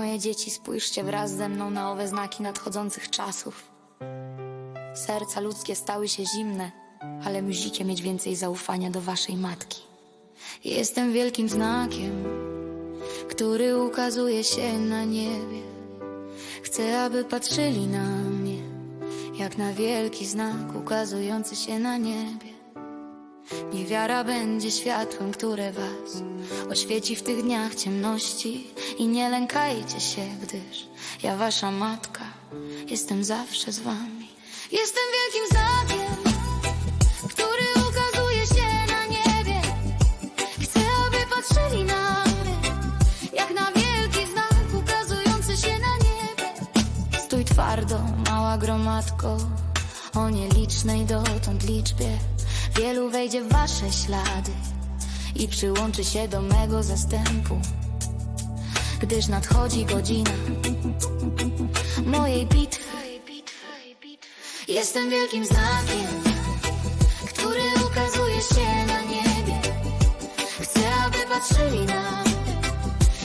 Moje dzieci, spójrzcie wraz ze mną na owe znaki nadchodzących czasów. Serca ludzkie stały się zimne, ale musicie mieć więcej zaufania do waszej matki. Jestem wielkim znakiem, który ukazuje się na niebie. Chcę, aby patrzyli na mnie, jak na wielki znak ukazujący się na niebie. Niewiara będzie światłem, które was oświeci w tych dniach ciemności i nie lękajcie się, gdyż ja wasza matka jestem zawsze z wami. Jestem wielkim znakiem, który ukazuje się na niebie. Chcę, aby patrzyli na mnie, jak na wielki znak ukazujący się na niebie. Stój twardo, mała gromadko, o nielicznej dotąd liczbie. Wielu wejdzie w wasze ślady i przyłączy się do mego zastępu. Gdyż nadchodzi godzina mojej bitwy. Jestem wielkim znakiem, który ukazuje się na niebie. Chcę, aby patrzyli na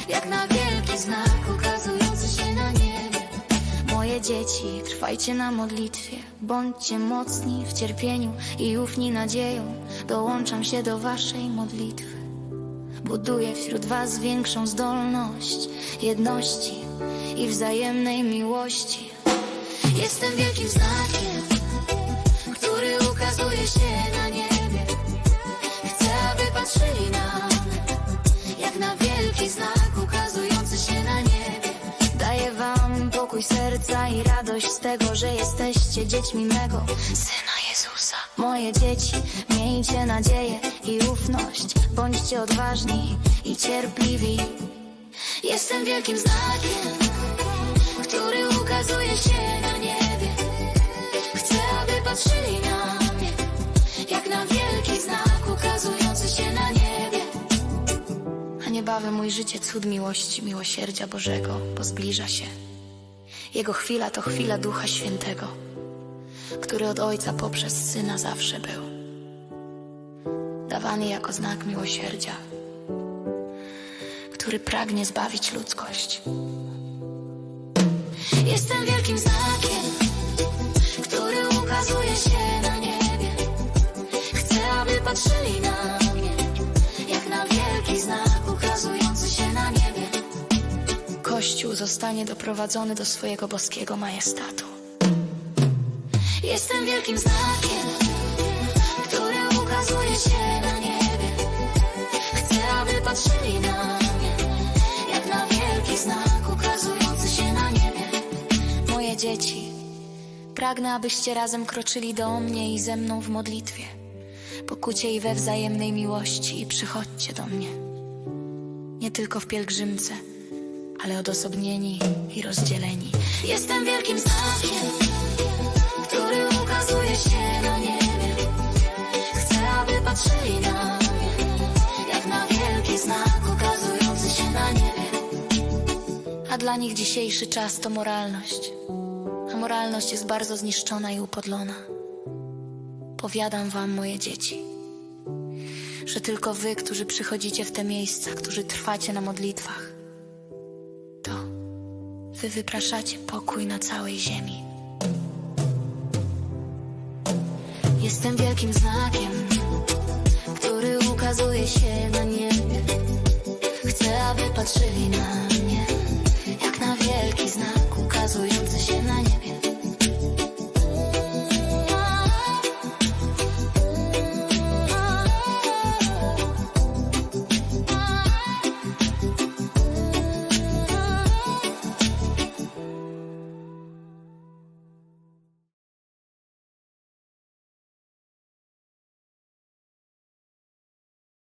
jak na wielki znak Dzieci, trwajcie na modlitwie, bądźcie mocni w cierpieniu i ufni nadzieją. Dołączam się do waszej modlitwy. Buduję wśród was większą zdolność jedności i wzajemnej miłości. Jestem wielkim znakiem, który ukazuje się na pokój serca i radość z tego, że jesteście dziećmi mego Syna Jezusa. Moje dzieci, miejcie nadzieję i ufność, bądźcie odważni i cierpliwi. Jestem wielkim znakiem, który ukazuje się na niebie. Chcę, aby patrzyli na mnie, jak na wielki znak ukazujący się na niebie. A niebawem ujrzycie cud miłości, miłosierdzia Bożego, bo zbliża się. Jego chwila to chwila Ducha Świętego, który od Ojca poprzez Syna zawsze był. Dawany jako znak miłosierdzia, który pragnie zbawić ludzkość. Jestem wielkim znakiem, który ukazuje się na niebie. Chcę, aby patrzyli na Kościół zostanie doprowadzony do swojego boskiego majestatu. Jestem wielkim znakiem, który ukazuje się na niebie. Chcę, aby patrzyli na mnie, jak na wielki znak ukazujący się na niebie. Moje dzieci, pragnę, abyście razem kroczyli do mnie i ze mną w modlitwie. Pokójcie i we wzajemnej miłości i przychodźcie do mnie. Nie tylko w pielgrzymce, ale odosobnieni i rozdzieleni. Jestem wielkim znakiem, który ukazuje się na niebie. Chcę, aby patrzyli na mnie, jak na wielki znak ukazujący się na niebie. A dla nich dzisiejszy czas to moralność. A moralność jest bardzo zniszczona i upodlona. Powiadam wam, moje dzieci, że tylko wy, którzy przychodzicie w te miejsca, którzy trwacie na modlitwach, wy wypraszacie pokój na całej ziemi. Jestem wielkim znakiem, który ukazuje się na niebie. Chcę, aby patrzyli na mnie,